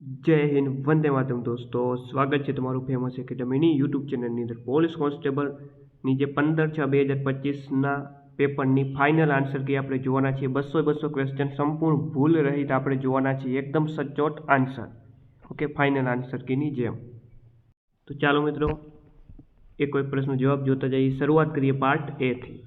જય હિન્દ, વંદે માતરમ દોસ્તો. સ્વાગત છે તમારું ફેમસ એકેડમીની યુટ્યુબ ચેનલની અંદર. પોલીસ કોન્સ્ટેબલની જે પંદર છ બે હજાર પચીસના પેપરની ફાઇનલ આન્સર કી આપણે જોવાના છીએ? બસો બસો ક્વેશ્ચન સંપૂર્ણ ભૂલ રહિત આપણે જોવાના છીએ. એકદમ સચોટ આન્સર ઓકે ફાઇનલ આન્સર કીની જેમ. તો ચાલો મિત્રો એ કોઈ પ્રશ્નનો જવાબ જોતા જઈએ. શરૂઆત કરીએ પાર્ટ એથી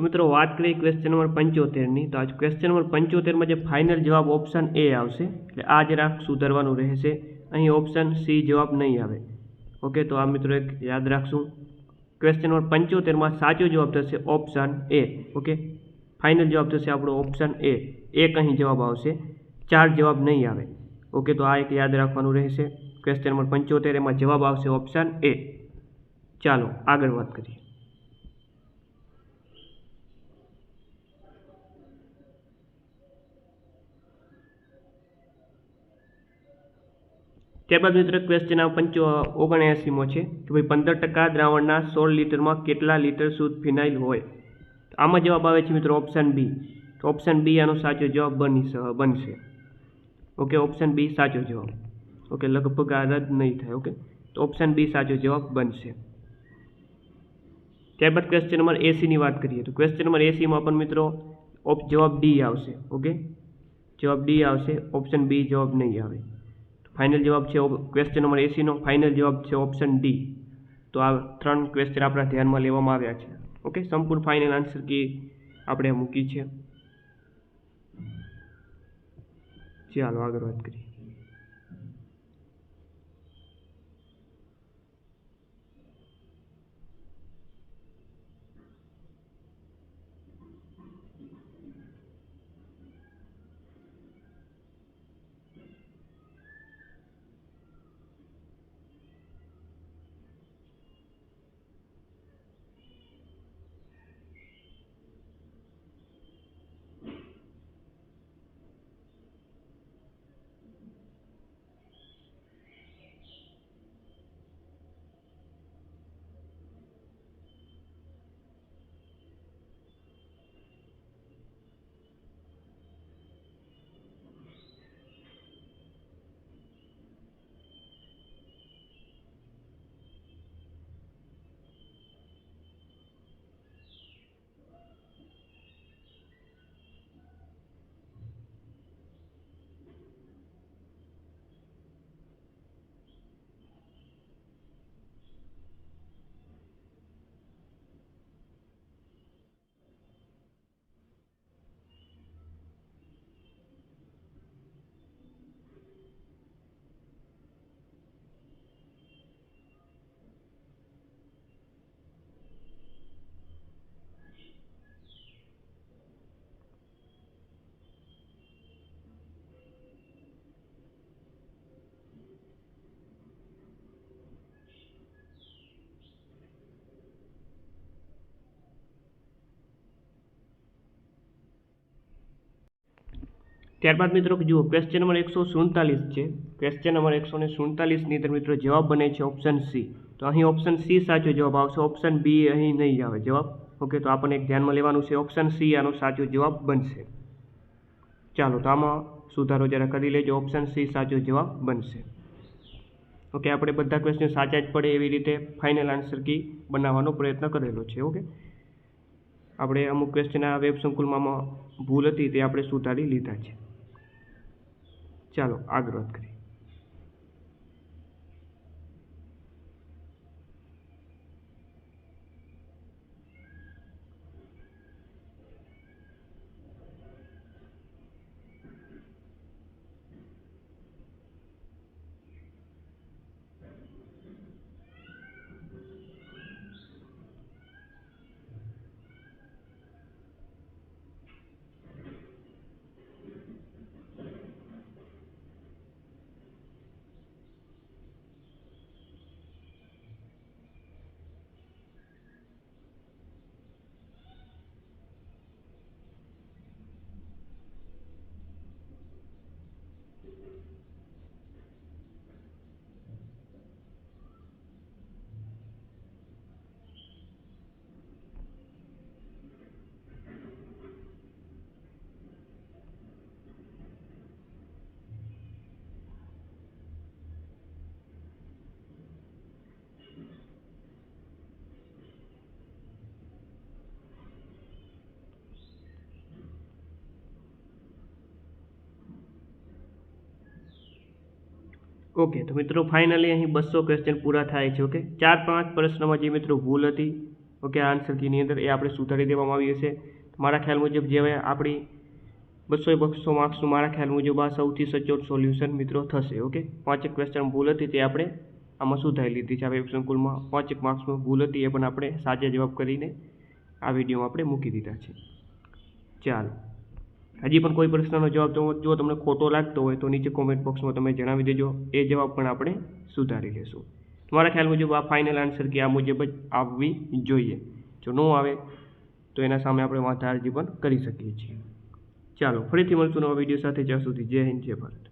તો મિત્રો વાત કરીએ ક્વેશ્ચન નંબર પંચોતેરની તો આ ક્વેશ્ચન નંબર પંચોતેરમાં જે ફાઇનલ જવાબ ઓપ્શન એ આવશે, એટલે આ જરાક સુધારવાનું રહેશે. અહીં ઓપ્શન સી જવાબ નહીં આવે. ઓકે તો આ મિત્રો એક યાદ રાખશું. ક્વેશ્ચન નંબર પંચોતેરમાં સાચો જવાબ થશે ઓપ્શન એ ઓકે ફાઇનલ જવાબ થશે આપણો ઓપ્શન એ એક અહીં જવાબ આવશે. ચાર જવાબ નહીં આવે. ઓકે તો આ એક યાદ રાખવાનું રહેશે. ક્વેશ્ચન નંબર પંચોતેર એમાં જવાબ આવશે ઓપ્શન એ ચાલો, આગળ વાત કરીએ. ત્યારબાદ મિત્રો ક્વેશ્ચન આ પંચો ઓગણએંસીમો છે કે ભાઈ પંદર ટકા દ્રાવણના સોળ લીટરમાં કેટલા લીટર શુદ્ધ ફિનાઇલ હોય? આમાં જવાબ આવે છે મિત્રો ઓપ્શન બી તો ઓપ્શન બી આનો સાચો જવાબ બની બનશે. ઓકે ઓપ્શન બી સાચો જવાબ. ઓકે લગભગ આ રદ નહીં થાય ઓકે તો ઓપ્શન બી સાચો જવાબ બનશે. ત્યારબાદ ક્વેશ્ચન નંબર એસીની વાત કરીએ તો ક્વેશ્ચન નંબર એસીમાં પણ મિત્રો ઓપ જવાબ ડી આવશે ઓકે જવાબ ડી આવશે ઓપ્શન બી જવાબ નહીં આવે. ફાઇનલ જવાબ છે ક્વેશ્ચન નંબર એસીનો ફાઇનલ જવાબ છે ઓપ્શન ડી તો આ ત્રણ ક્વેશ્ચન આપણા ધ્યાનમાં લેવામાં આવ્યા છે. ઓકે સંપૂર્ણ ફાઇનલ આન્સર કી આપણે મૂકી છે. ચાલો, આગળ વાત કરીએ. ત્યારબાદ મિત્રો જુઓ ક્વેશ્ચન નંબર એકસો સુડતાલીસ છે ક્વેશ્ચન નંબર એકસો ને સુડતાલીસની અંદર મિત્રો જવાબ બને છે ઓપ્શન સી તો અહીં ઓપ્શન સી સાચો જવાબ આવશે. ઓપ્શન બી અહીં નહીં આવે જવાબ. ઓકે તો આપણને એક ધ્યાનમાં લેવાનું છે. ઓપ્શન સી આનો સાચો જવાબ બનશે. ચાલો, તો આમાં સુધારો જરા કરી લેજો. ઓપ્શન સી સાચો જવાબ બનશે. ઓકે આપણે બધા ક્વેશ્ચન સાચા જ પડે એવી રીતે ફાઇનલ આન્સર કી બનાવવાનો પ્રયત્ન કરેલો છે. ઓકે આપણે અમુક ક્વેશ્ચન આ વેબ સંકુલમાં ભૂલ હતી તે આપણે સુધારી લીધા છે. ચાલો આગળ વાત કરીએ. ઓકે તો મિત્રો ફાઇનલી અહીં બસો ક્વેશ્ચન પૂરા થાય છે ઓકે ચાર પાંચ પ્રશ્નમાં જે મિત્રો ભૂલ હતી ઓકે આન્સર કીની અંદર એ આપણે સુધારી દેવામાં આવી હશે. મારા ખ્યાલ મુજબ જે આપણી બસો બસો માર્ક્સનું મારા ખ્યાલ મુજબ આ સૌથી સચોટ સોલ્યુશન મિત્રો થશે ઓકે પાંચેક ક્વેશ્ચન ભૂલ હતી તે આપણે આમાં સુધારી લીધી છે. આ વેબ સંકુલમાં પાંચેક માર્ક્સમાં ભૂલ હતી એ પણ આપણે સાચા જવાબ કરીને આ વિડીયોમાં આપણે મૂકી દીધા છે. ચાલો. હજી પણ કોઈ પ્રશ્નનો જવાબ તો જો તમને ખોટો લાગતો હોય તો નીચે કોમેન્ટ બોક્સમાં તમે જણાવી દેજો. એ જવાબ પણ આપણે સુધારી લેશું. તમારા ખ્યાલ મુજબ આ ફાઇનલ આન્સર કે આ મુજબ જ આવવી જોઈએ. જો ન આવે તો એના સામે આપણે વાંધા અરજી પણ કરી શકીએ છીએ. ચાલો, ફરીથી મળશું નવા વીડિયો સાથે. જ્યાં સુધી, જય હિન્દ, જય ભારત.